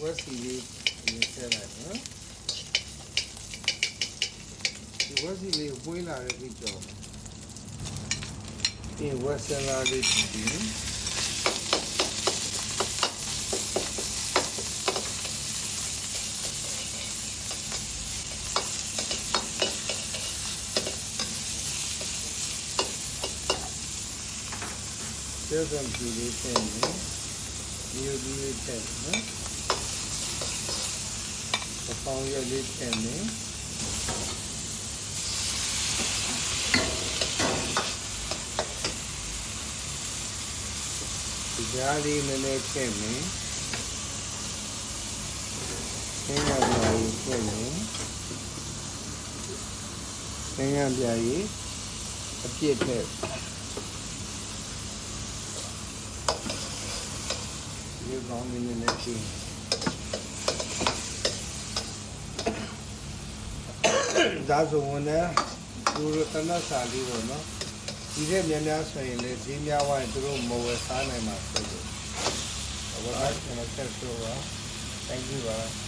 First He said that, huh? First you boil out our job. In Western Arctic, Sözüm gülü seni, yürüyü huh? ပြီးကြော်မယ်ဒီဝက်ဆလာလေးဒီကျေစံပြူလေးထည့်မယ်ဒီလိုဒီလေးထည့်နော်အပေါင်းရက်လေးထည့်မယ်ဒီကြားလေးနည်းနည်းထည့်မယ်ဆင်းရဲပြားကြီးထည့်မယ်ဆင်းရဲပြားကြီးအပြည့်ထည့်ဒီကောင်းနေနေနဲ့ချင်း ဒါဆိုဝင်နေသူတို့တနတ်စာလေးပေါ့နော်ဒီတဲ့များများဆိုရင်လေဈေးများဝိုင်းသူတို့မဝယ်စားနိုင်မှာဆိုလို့ဘာလို့လဲကျွန်တော်ဆက်ဆိုပါ thank you ပါ